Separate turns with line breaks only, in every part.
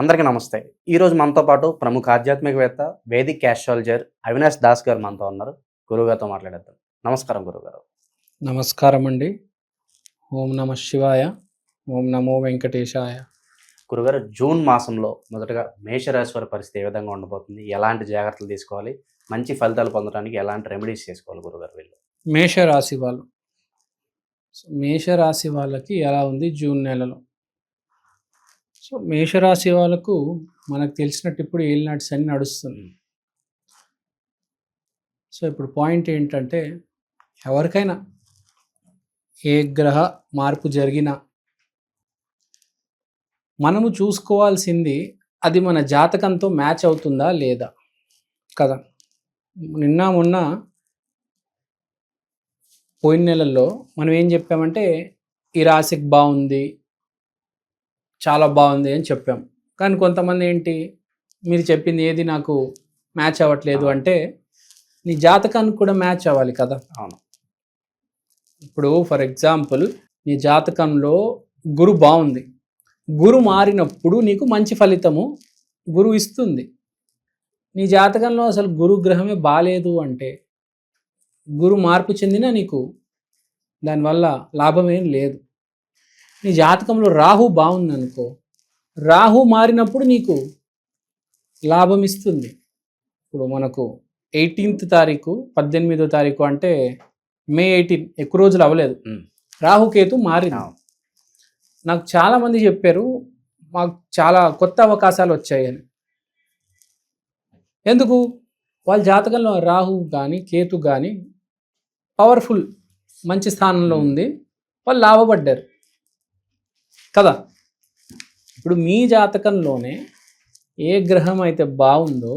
అందరికీ నమస్తే. ఈరోజు మనతో పాటు ప్రముఖ ఆధ్యాత్మికవేత్త వేదిక్ క్యాస్ట్రాలజర్ అవినాష్ దాస్ గారు మనతో ఉన్నారు. గురువుగారితో మాట్లాడేద్దాం. నమస్కారం గురుగారు
నమస్కారం అండి ఓం నమ శివాయ ఓం నమో వెంకటేశాయ.
గురుగారు జూన్ మాసంలో మొదటగా మేషరాశి వారి పరిస్థితి ఏ విధంగా ఉండబోతుంది? ఎలాంటి జాగ్రత్తలు తీసుకోవాలి? మంచి ఫలితాలు పొందడానికి ఎలాంటి రెమెడీస్ చేసుకోవాలి గురుగారు వీళ్ళు?
మేషరాశి వాళ్ళు. మేషరాశి వాళ్ళకి ఎలా ఉంది జూన్ నెలలో? సో మేషరాశి వాళ్ళకు మనకు తెలిసినట్టు ఇప్పుడు ఏలినాటి శని నడుస్తుంది. సో ఇప్పుడు పాయింట్ ఏంటంటే ఎవరికైనా ఏ గ్రహ మార్పు జరిగినా మనము చూసుకోవాల్సింది అది మన జాతకంతో మ్యాచ్ అవుతుందా లేదా కదా. నిన్న మొన్న పోయిన నెలల్లో మనం ఏం చెప్పామంటే ఈ రాశికి బాగుంది చాలా బాగుంది అని చెప్పాం. కానీ కొంతమంది ఏంటి మీరు చెప్పింది ఏది నాకు మ్యాచ్ అవ్వట్లేదు అంటే నీ జాతకానికి కూడా మ్యాచ్ అవ్వాలి కదా.
అవును.
ఇప్పుడు ఫర్ ఎగ్జాంపుల్ నీ జాతకంలో గురు బాగుంది. గురు మారినప్పుడు నీకు మంచి ఫలితము గురువు ఇస్తుంది. నీ జాతకంలో అసలు గురు గ్రహమే బాలేదు అంటే గురు మార్పు చెందిన నీకు దానివల్ల లాభం ఏం లేదు. నీ జాతకంలో రాహు బాగుంది అనుకో రాహు మారినప్పుడు నీకు లాభం ఇస్తుంది. ఇప్పుడు మనకు ఎయిటీన్త్ తారీఖు పద్దెనిమిదో తారీఖు అంటే మే ఎయిటీన్ ఎక్కువ రోజులు అవ్వలేదు. రాహుకేతు మారింది.
అవును.
నాకు చాలా మంది చెప్పారు మాకు చాలా కొత్త అవకాశాలు వచ్చాయని. ఎందుకు? వాళ్ళ జాతకంలో రాహు కానీ కేతు కానీ పవర్ఫుల్ మంచి స్థానంలో ఉంది. వాళ్ళు లాభపడ్డారు. కదా? ఇప్పుడు మీ జాతకంలోనే ఏ గ్రహం అయితే బాగుందో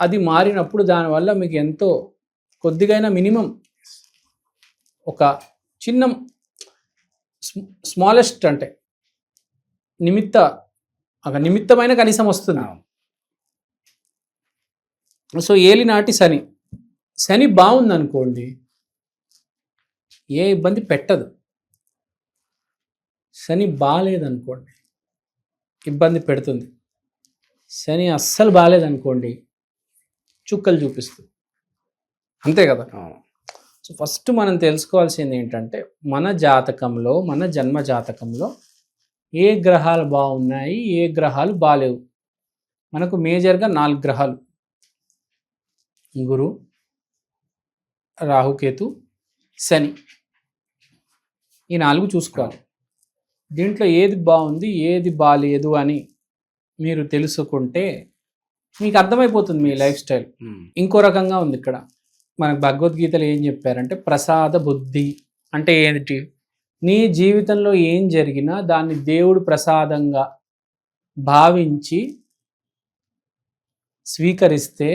అది మారినప్పుడు దానివల్ల మీకు ఎంతో కొద్దిగైనా మినిమం ఒక చిన్న స్మాలెస్ట్ అంటే నిమిత్త ఒక నిమిత్తమైన కనీసం వస్తుంది. సో ఏలినాటి శని శని బాగుంది అనుకోండి ఏ ఇబ్బంది పెట్టదు. శని బాగాలేదనుకోండి ఇబ్బంది పెడుతుంది. శని అస్సలు బాగాలేదనుకోండి చుక్కలు చూపిస్తుంది. అంతే కదా. సో ఫస్ట్ మనం తెలుసుకోవాల్సింది ఏంటంటే మన జాతకంలో మన జన్మ జాతకంలో ఏ గ్రహాలు బాగున్నాయి ఏ గ్రహాలు బాలేవు. మనకు మేజర్గా నాలుగు గ్రహాలు. గురు రాహుకేతు శని. ఈ నాలుగు చూసుకోవాలి. దీంట్లో ఏది బాగుంది ఏది బాలేదు అని మీరు తెలుసుకుంటే మీకు అర్థమైపోతుంది మీ లైఫ్ స్టైల్. ఇంకో రకంగా ఉంది ఇక్కడ. మనకు భగవద్గీతలో ఏం చెప్పారంటే ప్రసాద బుద్ధి అంటే ఏంటి? నీ జీవితంలో ఏం జరిగినా దాన్ని దేవుడు ప్రసాదంగా భావించి స్వీకరిస్తే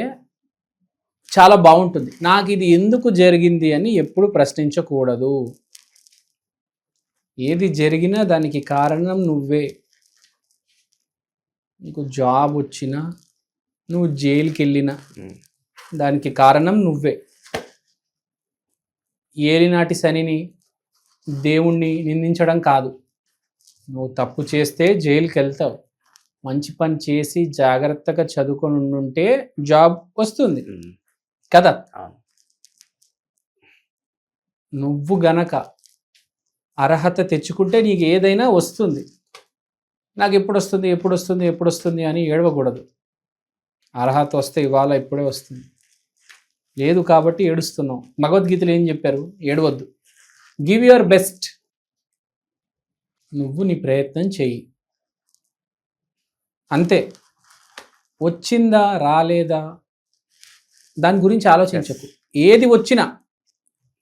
చాలా బాగుంటుంది. నాకు ఇది ఎందుకు జరిగింది అని ఎప్పుడు ప్రశ్నించకూడదు. ఏది జరిగినా దానికి కారణం నువ్వే నీకు జాబ్ వచ్చినా నువ్వు జైలుకి వెళ్ళినా. దానికి కారణం నువ్వే ఏలినాటి శనిని దేవుణ్ణి నిందించడం కాదు నువ్వు తప్పు చేస్తే జైలుకి వెళ్తావు మంచి పని చేసి జాగ్రత్తగా చదువుకొని ఉండుంటే జాబ్ వస్తుంది. కదా. నువ్వు గనక అర్హత తెచ్చుకుంటే నీకు ఏదైనా వస్తుంది. నాకు ఎప్పుడు వస్తుంది ఎప్పుడు వస్తుంది ఎప్పుడు వస్తుంది అని ఏడవకూడదు. అర్హత వస్తే ఇవాళ ఇప్పుడే వస్తుంది. లేదు కాబట్టి ఏడుస్తున్నావు భగవద్గీతలో ఏం చెప్పారు? ఏడవద్దు. గివ్ యువర్ బెస్ట్ నువ్వు నీ ప్రయత్నం చెయ్యి. అంతే. వచ్చిందా రాలేదా? దాని గురించి ఆలోచించకు. ఏది వచ్చినా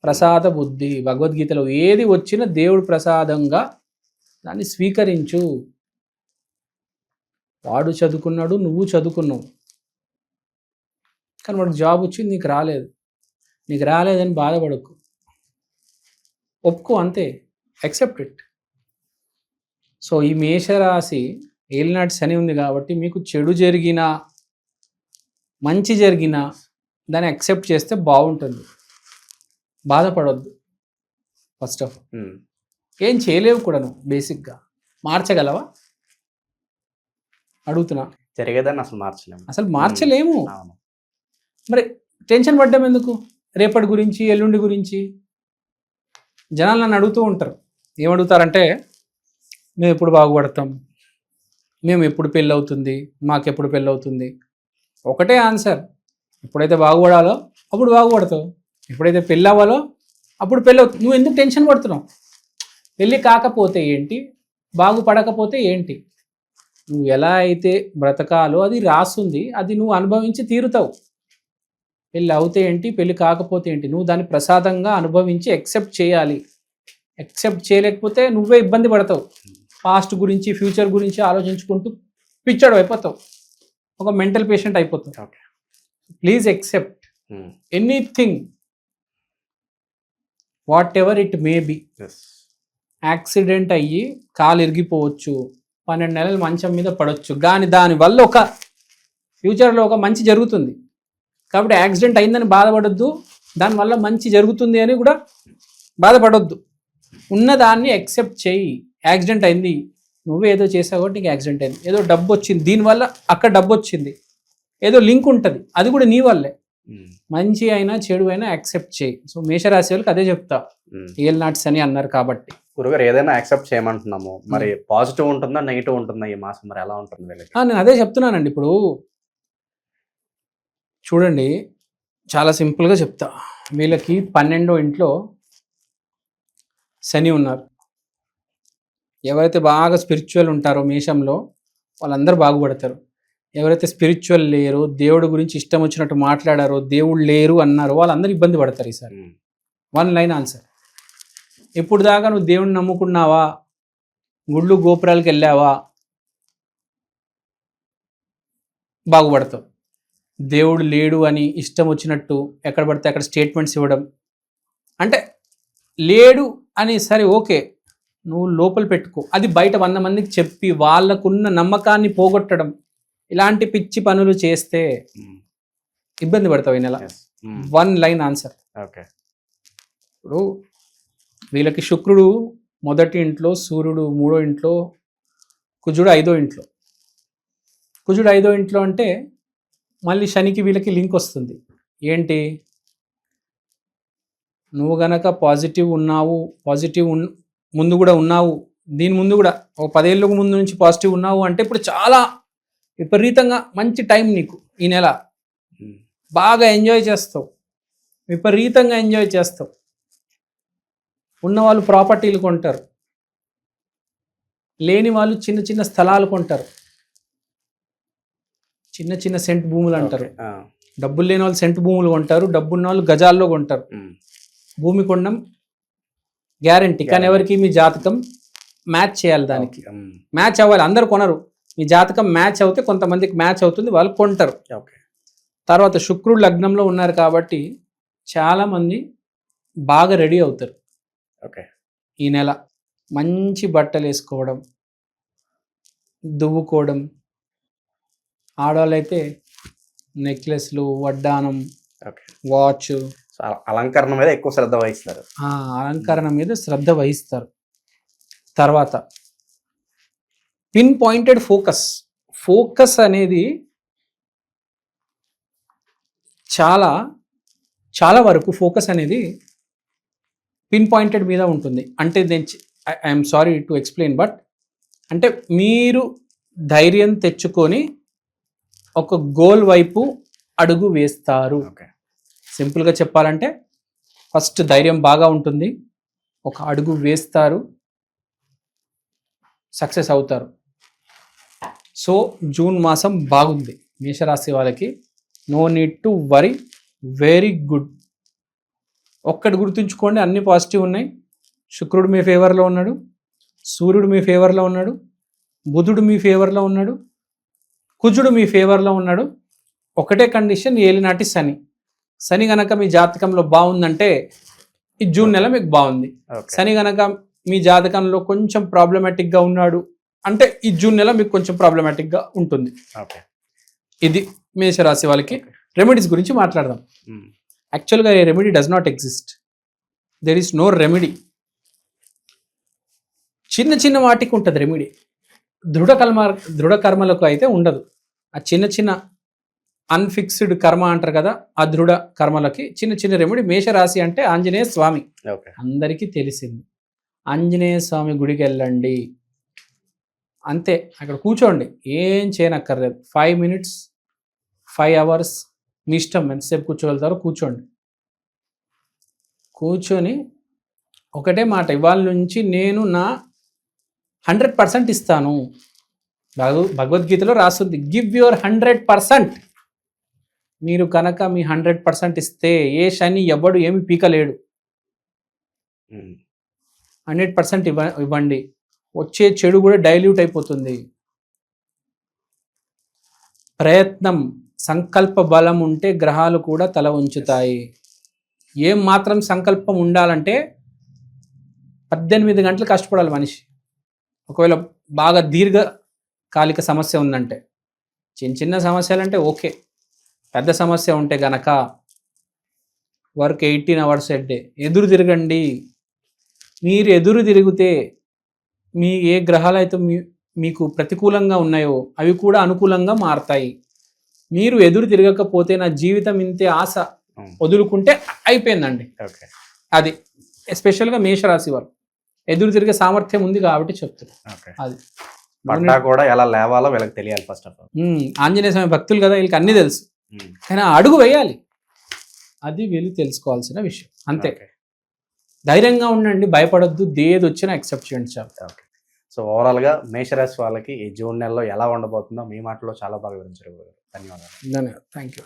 ప్రసాద బుద్ధి భగవద్గీతలో ఏది వచ్చినా దేవుడు ప్రసాదంగా దాన్ని స్వీకరించు. వాడు చదువుకున్నాడు నువ్వు చదువుకున్నావు. కానీ వాడికి జాబ్ వచ్చింది నీకు రాలేదు. నీకు రాలేదని బాధపడకు. ఒప్పుకో అంతే. యాక్సెప్ట్ ఇట్ సో ఈ మేషరాశి ఏలినాటి శని ఉంది కాబట్టి మీకు చెడు జరిగినా మంచి జరిగినా దాన్ని యాక్సెప్ట్ చేస్తే బాగుంటుంది. బాధపడొద్దు. First of
um.
ఏం చేయలేవు కూడా నువ్వు బేసిక్గా మార్చగలవా? అడుగుతున్నా.
జరిగేదాన్ని అసలు మార్చలేము.
అసలు మార్చలేము.
అవును.
మరి టెన్షన్ పడ్డం ఎందుకు? రేపటి గురించి ఎల్లుండి గురించి? జనాలు నన్ను అడుగుతూ ఉంటారు. ఏమడుగుతారంటే మేము ఎప్పుడు బాగుపడతాం? మేము ఎప్పుడు పెళ్ళి అవుతుంది మాకెప్పుడు పెళ్ళి అవుతుంది ఒకటే ఆన్సర్ ఎప్పుడైతే బాగుపడాలో అప్పుడు బాగుపడతావు. ఎప్పుడైతే పెళ్ళి అవ్వాలో అప్పుడు పెళ్ళి అవుతుంది నువ్వు ఎందుకు టెన్షన్ పడుతున్నావు? పెళ్ళి కాకపోతే ఏంటి? బాగుపడకపోతే ఏంటి? నువ్వు ఎలా అయితే బ్రతకాలో అది రాసుంది అది నువ్వు అనుభవించి తీరుతావు. పెళ్ళి అవుతే ఏంటి? పెళ్ళి కాకపోతే ఏంటి? నువ్వు దాన్ని ప్రసాదంగా అనుభవించి ఎక్సెప్ట్ చేయాలి. ఎక్సెప్ట్ చేయలేకపోతే నువ్వే ఇబ్బంది పడతావు. పాస్ట్ గురించి ఫ్యూచర్ గురించి ఆలోచించుకుంటూ పిచ్చడు అయిపోతావు. ఒక మెంటల్ పేషెంట్ అయిపోతావు.
Okay
please accept. Anything whatever it may be. Accident అయ్యి కాలు ఇరిగిపోవచ్చు. పన్నెండు నెలలు మంచం మీద పడవచ్చు కానీ దానివల్ల ఒక ఫ్యూచర్లో ఒక మంచి జరుగుతుంది. కాబట్టి యాక్సిడెంట్ అయిందని బాధపడొద్దు. దానివల్ల మంచి జరుగుతుంది అని కూడా బాధపడొద్దు. ఉన్నదాన్ని యాక్సెప్ట్ చేయి. యాక్సిడెంట్ అయింది. నువ్వు ఏదో చేసావు కాబట్టి నీకు యాక్సిడెంట్ అయింది. ఏదో డబ్బు వచ్చింది. దీనివల్ల అక్కడ డబ్బు వచ్చింది. ఏదో లింక్ ఉంటుంది. అది కూడా నీ వల్లే. మంచి అయినా చెడు అయినా యాక్సెప్ట్ చేయి. సో మేషరాశి వాళ్ళకి అదే చెప్తా. ఏల్ నాట్స్ అని అన్నారు కాబట్టి.
గురుగారు ఏదైనా యాక్సెప్ట్ చేయమంటున్నాము. మరి పాజిటివ్ ఉంటుందా నెగిటివ్ ఉంటుందా ఈ మాసం? మరి ఎలా ఉంటుంది వీళ్ళకి?
నేను అదే చెప్తున్నానండి. ఇప్పుడు చూడండి చాలా సింపుల్గా చెప్తా. వీళ్ళకి పన్నెండో ఇంట్లో శని ఉన్నారు. ఎవరైతే బాగా స్పిరిచువల్ ఉంటారో మేషంలో వాళ్ళందరూ బాగుపడతారు. ఎవరైతే స్పిరిచువల్ లేరో దేవుడి గురించి ఇష్టం వచ్చినట్టు మాట్లాడారో దేవుడు లేరు అన్నారో వాళ్ళందరూ ఇబ్బంది పడతారు ఈసారి. వన్ లైన్ ఆన్సర్ ఇప్పుడు దాకా నువ్వు దేవుణ్ణి నమ్ముకున్నావా? గుళ్ళు గోపురాలకు వెళ్ళావా? బాగుపడతావు. దేవుడు లేడు అని ఇష్టం వచ్చినట్టు ఎక్కడ పడితే అక్కడ స్టేట్మెంట్స్ ఇవ్వడం. అంటే లేడు అని సరే ఓకే. నువ్వు లోపల పెట్టుకో. అది బయట వంద మందికి చెప్పి వాళ్ళకున్న నమ్మకాన్ని పోగొట్టడం. ఇలాంటి పిచ్చి పనులు చేస్తే. ఇబ్బంది పడతావు ఈ నెల. వన్ లైన్ ఆన్సర్
ఓకే
ఇప్పుడు వీళ్ళకి శుక్రుడు మొదటి ఇంట్లో సూర్యుడు మూడో ఇంట్లో కుజుడు ఐదో ఇంట్లో. కుజుడు ఐదో ఇంట్లో అంటే మళ్ళీ శనికి వీళ్ళకి లింక్ వస్తుంది. ఏంటి? నువ్వు గనక పాజిటివ్ ఉన్నావు పాజిటివ్ ఉన్ ముందు కూడా ఉన్నావు దీని ముందు కూడా ఒక పదేళ్ళకు ముందు నుంచి పాజిటివ్ ఉన్నావు అంటే ఇప్పుడు చాలా విపరీతంగా మంచి టైం నీకు ఈ నెల. బాగా ఎంజాయ్ చేస్తావు. విపరీతంగా ఎంజాయ్ చేస్తావు. ఉన్న వాళ్ళు ప్రాపర్టీలు కొంటారు. లేని వాళ్ళు చిన్న చిన్న స్థలాలు కొంటారు. చిన్న చిన్న సెంట్ భూములు అంటారు. డబ్బులు లేని వాళ్ళు సెంట్ భూములు కొంటారు. డబ్బున్న వాళ్ళు గజాల్లో కొంటారు. భూమి కొనడం గ్యారంటీ. కానీ. ఎవరికి మీ జాతకం మ్యాచ్ చేయాలి దానికి. మ్యాచ్ అవ్వాలి. అందరు కొనరు. మీ జాతకం మ్యాచ్ అవుతే కొంతమందికి మ్యాచ్ అవుతుంది వాళ్ళు కొంటారు.
ఓకే.
తర్వాత శుక్రుడు లగ్నంలో ఉన్నారు కాబట్టి చాలామంది బాగా రెడీ అవుతారు.
ఓకే.
ఈ నెల మంచి బట్టలు వేసుకోవడం దువ్వుకోవడం ఆడవాళ్ళైతే నెక్లెస్లు వడ్డానం
ఓకే.
వాచ్.
అలంకరణ మీద ఎక్కువ శ్రద్ధ వహిస్తారు.
అలంకరణ మీద శ్రద్ధ వహిస్తారు. తర్వాత పిన్ పాయింటెడ్ ఫోకస్ ఫోకస్ అనేది చాలా చాలా వరకు ఫోకస్ అనేది పిన్ పాయింటెడ్ మీద ఉంటుంది. అంటే నేను I'm sorry to explain but అంటే మీరు ధైర్యం తెచ్చుకొని ఒక గోల్ వైపు అడుగు వేస్తారు.
ఓకే
సింపుల్గా చెప్పాలంటే ఫస్ట్ ధైర్యం బాగా ఉంటుంది. ఒక అడుగు వేస్తారు. సక్సెస్ అవుతారు. సో జూన్ మాసం బాగుంది. మేషరాశి వాళ్ళకి no need to worry very good. ఒక్కటి గుర్తుంచుకోండి అన్ని పాజిటివ్ ఉన్నాయి. శుక్రుడు మీ ఫేవర్లో ఉన్నాడు సూర్యుడు మీ ఫేవర్లో ఉన్నాడు బుధుడు మీ ఫేవర్లో ఉన్నాడు కుజుడు మీ ఫేవర్లో ఉన్నాడు. ఒకటే కండిషన్ ఏలినాటి శని. శని గనక మీ జాతకంలో బాగుందంటే ఈ జూన్ నెల మీకు బాగుంది. శని గనక మీ జాతకంలో కొంచెం ప్రాబ్లమాటిక్గా ఉన్నాడు అంటే ఈ జూన్ నెల మీకు కొంచెం ప్రాబ్లమాటిక్గా ఉంటుంది.
ఓకే.
ఇది మేషరాశి వాళ్ళకి రెమెడీస్ గురించి మాట్లాడదాం. యాక్చువల్గా a remedy does not exist there is no remedy చిన్న చిన్న వాటికి ఉంటుంది రెమెడీ దృఢ కర్మ దృఢ కర్మలకు అయితే ఉండదు. ఆ చిన్న చిన్న అన్ఫిక్స్డ్ కర్మ అంటారు కదా ఆ దృఢ కర్మలకి చిన్న చిన్న రెమెడీ మేషరాశి అంటే ఆంజనేయ స్వామి.
ఓకే.
అందరికీ తెలిసింది. ఆంజనేయ స్వామి గుడికి వెళ్ళండి. అంతే. అక్కడ కూర్చోండి. ఏం చేయనక్కర్లేదు. ఫైవ్ మినిట్స్ ఫైవ్ అవర్స్ మీ ఇష్టం. ఎంతసేపు కూర్చోగలుగుతారో కూర్చోండి. కూర్చొని ఒకటే మాట. ఇవాళ నుంచి నేను నా హండ్రెడ్ పర్సెంట్ ఇస్తాను. భగవ భగవద్గీతలో రాస్తుంది. గివ్ యువర్ హండ్రెడ్ పర్సెంట్ మీరు కనుక మీ హండ్రెడ్ పర్సెంట్ ఇస్తే ఏ శని ఎవడు ఏమి పీకలేడు. హండ్రెడ్ పర్సెంట్ ఇవ్వ ఇవ్వండి. వచ్చే చెడు కూడా డైల్యూట్ అయిపోతుంది. ప్రయత్నం సంకల్ప బలం ఉంటే గ్రహాలు కూడా తల ఉంచుతాయి ఏం మాత్రం సంకల్పం ఉండాలంటే పద్దెనిమిది గంటలు కష్టపడాలి మనిషి. ఒకవేళ బాగా దీర్ఘకాలిక సమస్య ఉందంటే చిన్న చిన్న సమస్యలు అంటే ఓకే. పెద్ద సమస్య ఉంటే గనక వర్క్ ఎయిటీన్ అవర్స్ ఎడ్డే ఎదురు తిరగండి. మీరు ఎదురు తిరిగితే మీ ఏ గ్రహాలు అయితే మీ మీకు ప్రతికూలంగా ఉన్నాయో అవి కూడా అనుకూలంగా మారతాయి. మీరు ఎదురు తిరగకపోతే నా జీవితం ఇంతే ఆశ. వదులుకుంటే అయిపోయిందండి.
ఓకే.
అది. ఎస్పెషల్గా మేషరాశి వారు. ఎదురు తిరిగే సామర్థ్యం ఉంది కాబట్టి చెప్తున్నా.
ఓకే.
అది.
కూడా ఎలా లేవాలో వీళ్ళకి తెలియాలి first of all
Anjaneya Swamy భక్తులు కదా వీళ్ళకి అన్నీ తెలుసు. కానీ అడుగు వేయాలి. అది వీళ్ళు తెలుసుకోవాల్సిన విషయం. అంతే. ధైర్యంగా ఉండండి భయపడొద్దు దేది వచ్చినా యాక్సెప్ట్ చేయండి చాలు.
ఓకే సో ఓవరాల్గా మేషరాశి వాళ్ళకి ఈ జూన్ నెలలో ఎలా ఉండబోతుందో మీ మాటలో చాలా బాగా వివరించారు. ధన్యవాదాలు.
ధన్యవాదాలు. Thank you